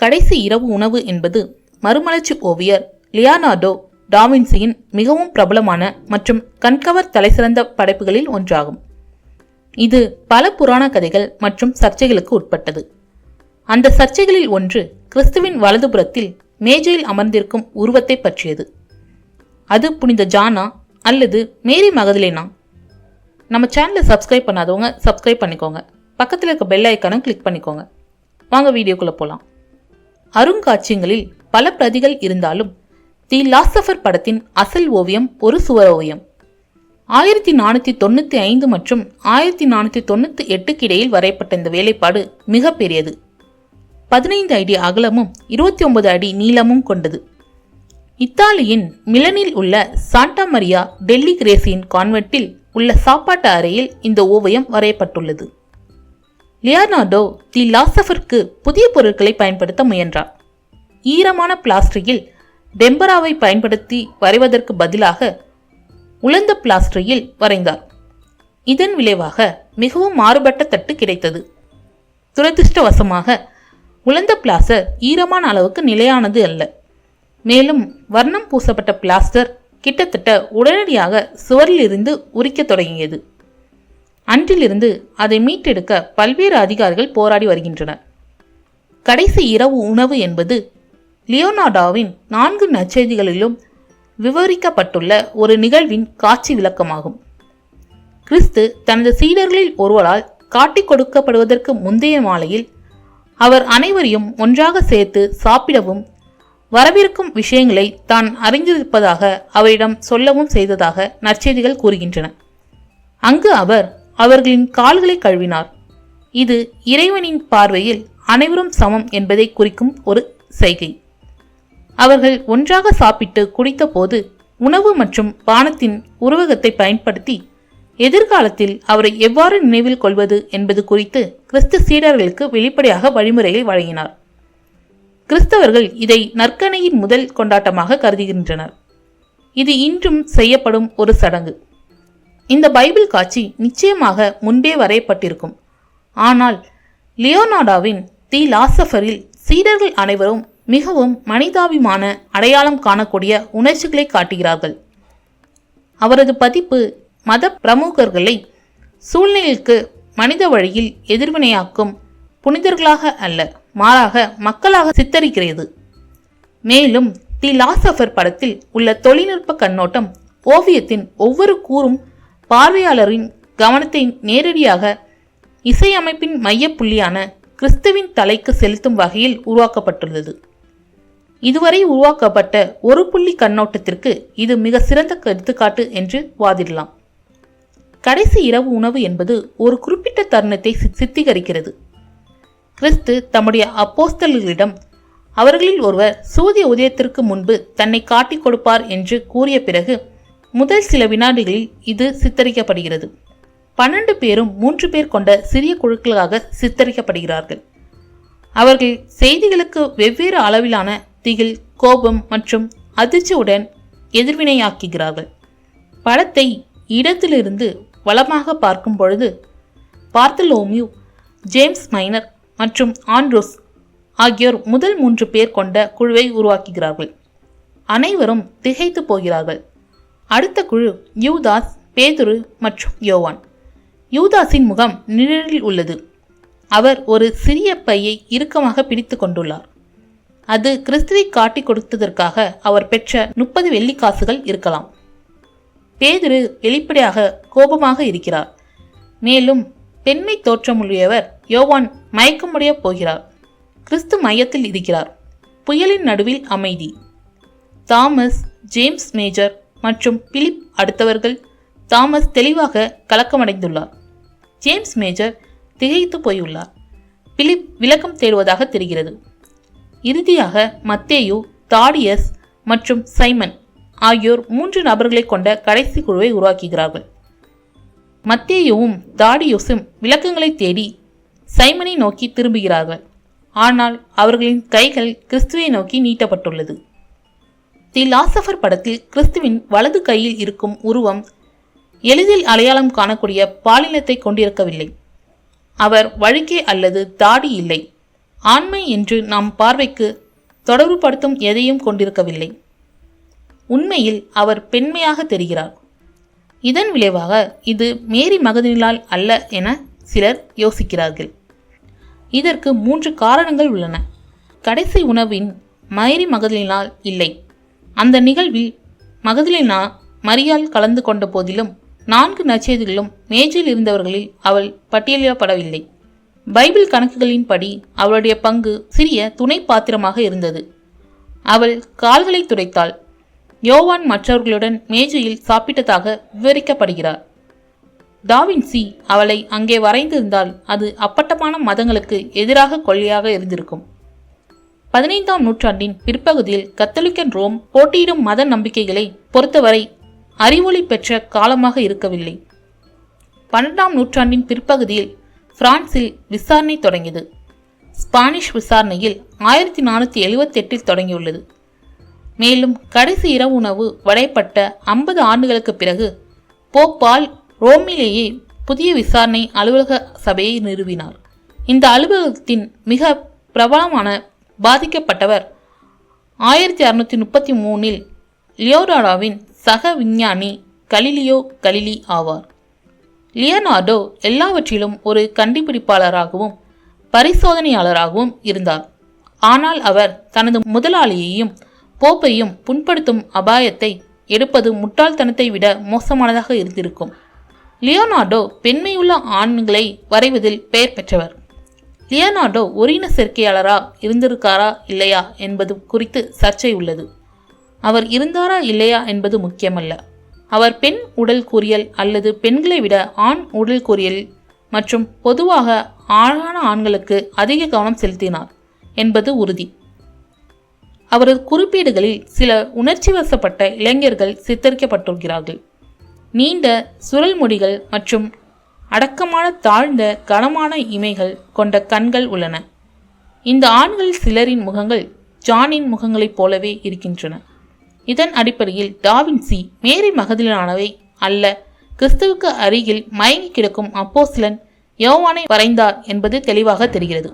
கடைசி இரவு உணவு என்பது மறுமலர்ச்சி ஓவியர் லியானார்டோ டாவின்சியின் மிகவும் பிரபலமான மற்றும் கண்கவர் தலைசிறந்த படைப்புகளில் ஒன்றாகும். இது பல புராண கதைகள் மற்றும் சர்ச்சைகளுக்கு உட்பட்டது. அந்த சர்ச்சைகளில் ஒன்று கிறிஸ்துவின் வலதுபுறத்தில் மேஜையில் அமர்ந்திருக்கும் உருவத்தை பற்றியது. அது புனித ஜானா அல்லது மேரி மகதிலேனா? நம்ம சேனலை சப்ஸ்கிரைப் பண்ணாதவங்க சப்ஸ்கிரைப் பண்ணிக்கோங்க. பக்கத்தில் இருக்க பெல் ஐக்கானும் கிளிக் பண்ணிக்கோங்க. வாங்க வீடியோக்குள்ளே போகலாம் அருங்காட்சியங்களில் பல பிரதிகள் இருந்தாலும் தி லாசபர் படத்தின் அசல் ஓவியம் ஒரு சுவர் ஓவியம். ஆயிரத்தி நானூற்றி தொண்ணூற்றி ஐந்து மற்றும் ஆயிரத்தி நானூற்றி தொண்ணூற்றி எட்டுக்கு இடையில் வரையப்பட்ட இந்த வேலைப்பாடு மிகப்பெரியது பதினைந்து அடி அகலமும் இருபத்தி ஒன்பது அடி நீளமும் கொண்டது. இத்தாலியின் மிலனில் உள்ள சாண்டா மரியா டெல்லி கிரேசியின் கான்வெர்ட்டில் உள்ள சாப்பாட்டு அறையில் இந்த ஓவியம் வரையப்பட்டுள்ளது. லியார்னார்டோ தி லாசஃபருக்கு புதிய பொருட்களை பயன்படுத்த முயன்றார். ஈரமான பிளாஸ்டரியில் டெம்பராவை பயன்படுத்தி வரைவதற்கு பதிலாக உலர்ந்த பிளாஸ்டரியில் வரைந்தார். இதன் விளைவாக மிகவும் மாறுபட்ட தட்டு கிடைத்தது. துரதிருஷ்டவசமாக உலர்ந்த பிளாஸ்டர் ஈரமான அளவுக்கு நிலையானது அல்ல. மேலும் வர்ணம் பூசப்பட்ட பிளாஸ்டர் கிட்டத்தட்ட உடனடியாக சுவரிலிருந்து உரிக்கத் தொடங்கியது. அன்றிலிருந்து அதை மீட்டெடுக்க பல்வேறு அதிகாரிகள் போராடி வருகின்றனர். கடைசி இரவு உணவு என்பது லியோனார்டாவின் நான்கு நற்செய்திகளிலும் விவரிக்கப்பட்டுள்ள ஒரு நிகழ்வின் காட்சி விளக்கமாகும். கிறிஸ்து தனது சீடர்களில் ஒருவரால் காட்டிக் கொடுக்கப்படுவதற்கு முந்தைய மாலையில் அவர் அனைவரையும் ஒன்றாக சேர்த்து சாப்பிடவும் வரவிருக்கும் விஷயங்களை தான் அறிந்திருப்பதாக அவரிடம் சொல்லவும் செய்ததாக நற்செய்திகள் கூறுகின்றன. அங்கு அவர் அவர்களின் கால்களை கழுவினார். இது இறைவனின் பார்வையில் அனைவரும் சமம் என்பதை குறிக்கும் ஒரு செய்கை. அவர்கள் ஒன்றாக சாப்பிட்டு குடித்தபோது உணவு மற்றும் பானத்தின் உருவகத்தை பயன்படுத்தி எதிர்காலத்தில் அவரை எவ்வாறு நினைவில் கொள்வது என்பது குறித்து கிறிஸ்து சீடர்களுக்கு வெளிப்படையாக வழிமுறைகளை வழங்கினார். கிறிஸ்தவர்கள் இதை நற்கனையின் முதல் கொண்டாட்டமாக கருதுகின்றனர். இது இன்றும் செய்யப்படும் ஒரு சடங்கு. இந்த பைபிள் காட்சி நிச்சயமாக முன்பே வரையப்பட்டிருக்கும். ஆனால் லியோனார்டாவின் தி லாசஃபரில் சீடர்கள் அனைவரும் மிகவும் மனிதாபிமான அடையாளம் காணக்கூடிய உணர்ச்சிகளை காட்டுகிறார்கள். அவரது பதிப்பு மத பிரமுகர்களை சூழ்நிலைக்கு மனித வழியில் எதிர்வினையாக்கும் புனிதர்களாக அல்ல மாறாக மக்களாக சித்தரிக்கிறது. மேலும் தி லாசஃபர் படத்தில் உள்ள தொழில்நுட்ப கண்ணோட்டம் ஓவியத்தின் ஒவ்வொரு கூறும் பார்வையாளரின் கவனத்தை நேரடியாக இசையமைப்பின் மையப்புள்ளியான கிறிஸ்துவின் தலைக்கு செலுத்தும் வகையில் உருவாக்கப்பட்டுள்ளது. இதுவரை உருவாக்கப்பட்ட ஒரு புள்ளி கண்ணோட்டத்திற்கு இது மிக சிறந்த எடுத்துக்காட்டு என்று வாதிடலாம். கடைசி இரவு உணவு என்பது ஒரு குறிப்பிட்ட தருணத்தை சித்திகரிக்கிறது கிறிஸ்து தம்முடைய அப்போஸ்தல்களிடம் அவர்களில் ஒருவர் சூரிய உதயத்திற்கு முன்பு தன்னை காட்டிக் கொடுப்பார் என்று கூறிய பிறகு முதல் சில வினாடிகளில் இது சித்தரிக்கப்படுகிறது. பன்னெண்டு பேரும் மூன்று பேர் கொண்ட சிறிய குழுக்களாக சித்தரிக்கப்படுகிறார்கள். அவர்கள் செய்திகளுக்கு வெவ்வேறு அளவிலான திகில் கோபம் மற்றும் அதிர்ச்சியுடன் எதிர்வினையாக்குகிறார்கள். படத்தை இடத்திலிருந்து வளமாக பார்க்கும் பொழுது பார்த்தலோமியூ ஜேம்ஸ் மைனர் மற்றும் ஆண்ட்ரோஸ் ஆகியோர் முதல் மூன்று பேர் கொண்ட குழுவை உருவாக்குகிறார்கள். அனைவரும் திகைத்து போகிறார்கள். அடுத்த குழு யூதாஸ் பேதுரு மற்றும் யோவான். யூதாஸின் முகம் நிழலில் உள்ளது. அவர் ஒரு சிறிய பையை இறுக்கமாக பிடித்து கொண்டுள்ளார். அது கிறிஸ்துவை காட்டி கொடுத்ததற்காக அவர் பெற்ற முப்பது வெள்ளிக்காசுகள் இருக்கலாம். பேதுரு வெளிப்படையாக கோபமாக இருக்கிறார். மேலும் பெண்மை தோற்றமுடையவர் யோவான் மயக்கமுடைய போகிறார். கிறிஸ்து மையத்தில் இருக்கிறார். புயலின் நடுவில் அமைதி. தாமஸ் ஜேம்ஸ் மேஜர் மற்றும் பிலிப் அடுத்தவர்கள் தாமஸ் தெளிவாக கலக்கமடைந்துள்ளார். ஜேம்ஸ் மேஜர் திகைத்து போயுள்ளார். பிலிப் விளக்கம் தேடுவதாக தெரிகிறது. இறுதியாக மத்தேயு தாடியஸ் மற்றும் சைமன் ஆகியோர் மூன்று நபர்களை கொண்ட கடைசி குழுவை உருவாக்குகிறார்கள். மத்தேயுவும் தாடியோஸும் விளக்கங்களை தேடி சைமனை நோக்கி திரும்புகிறார்கள். ஆனால் அவர்களின் கைகள் கிறிஸ்துவை நோக்கி நீட்டப்பட்டுள்ளது. தி லாசஃபர் படத்தில் கிறிஸ்துவின் வலது கையில் இருக்கும் உருவம் எளிதில் அடையாளம் காணக்கூடிய பாலினத்தை கொண்டிருக்கவில்லை. அவர் வழுக்கே அல்லது தாடி இல்லை. ஆண்மை என்று நாம் பார்வைக்கு தொடர்புபடுத்தும் எதையும் கொண்டிருக்கவில்லை. உண்மையில் அவர் பெண்மையாக தெரிகிறார். இதன் விளைவாக இது மேரி மகதிலால் அல்ல என சிலர் யோசிக்கிறார்கள். இதற்கு மூன்று காரணங்கள் உள்ளன. கடைசி உணவின் மயரி மகதினால் இல்லை. அந்த நிகழ்வில் மகதலினா மரியால் கலந்து கொண்ட போதிலும் நான்கு நச்செய்திகளும் மேஜையில் இருந்தவர்களில் அவள் பட்டியலிடப்படவில்லை. பைபிள் கணக்குகளின்படி அவளுடைய பங்கு சிறிய துணை பாத்திரமாக இருந்தது. அவள் கால்களை துடைத்தாள். யோவான் மற்றவர்களுடன் மேஜையில் சாப்பிட்டதாக விவரிக்கப்படுகிறார். டாவின்சி அவளை அங்கே வரைந்திருந்தால் அது அப்பட்டமான மதங்களுக்கு எதிராக கொள்கையாக இருந்திருக்கும். பதினைந்தாம் நூற்றாண்டின் பிற்பகுதியில் கத்தோலிக்கன் ரோம் போட்டியிடும் மத நம்பிக்கைகளை பொறுத்தவரை அறிவொளி பெற்ற காலமாக இருக்கவில்லை. பன்னெண்டாம் நூற்றாண்டின் பிற்பகுதியில் பிரான்சில் விசாரணை தொடங்கியது. ஸ்பானிஷ் விசாரணையில் ஆயிரத்தி நானூற்றி எழுவத்தெட்டில் தொடங்கியுள்ளது. மேலும் கடைசி இரவு உணவு வடைப்பட்ட ஐம்பது ஆண்டுகளுக்கு பிறகு போப்பால் ரோமிலேயே புதிய விசாரணை அலுவலக சபையை நிறுவினார். இந்த அலுவலகத்தின் மிக பிரபலமான பாதிக்கப்பட்டவர். ஆயிரத்தி அறுநூற்றி முப்பத்தி மூணில் லியோனார்டோவின் சக விஞ்ஞானி கலிலியோ கலிலி ஆவார். லியனார்டோ எல்லாவற்றிலும் ஒரு கண்டுபிடிப்பாளராகவும் பரிசோதனையாளராகவும் இருந்தார். ஆனால் அவர் தனது முதலாளியையும் போப்பையும் புண்படுத்தும் அபாயத்தை எடுப்பது முட்டாள்தனத்தை விட மோசமானதாக இருந்திருக்கும். லியோனார்டோ பெண்மையுள்ள ஆண்களை வரைவதில் பெயர் பெற்றவர். லியோனார்டோ ஒரின சேர்க்கையாளரா இருந்திருக்காரா இல்லையா என்பது குறித்து சர்ச்சை உள்ளது. அவர் இருந்தாரா இல்லையா என்பது முக்கியமல்ல. அவர் பெண் உடல் கூறியல் அல்லது பெண்களை விட ஆண் உடல் கூறியல் மற்றும் பொதுவாக ஆழான ஆண்களுக்கு அதிக கவனம் செலுத்தினார் என்பது உறுதி. அவரது குறிப்பீடுகளில் சில உணர்ச்சி வசப்பட்ட இளைஞர்கள் சித்தரிக்கப்பட்டிருக்கிறார்கள் நீண்ட சுரல் முடிகள் மற்றும் அடக்கமான தாழ்ந்த கனமான இமைகள் கொண்ட கண்கள் உள்ளன. இந்த ஆண்கள் சிலரின் முகங்கள் ஜானின் முகங்களைப் போலவே இருக்கின்றன. இதன் அடிப்படையில் டாவின்சி மேரி மகதிலானவை அல்ல. கிறிஸ்துவுக்கு அருகில் மயங்கி கிடக்கும் அப்போஸ்லன் யோவானை வரைந்தார் என்பது தெளிவாக தெரிகிறது.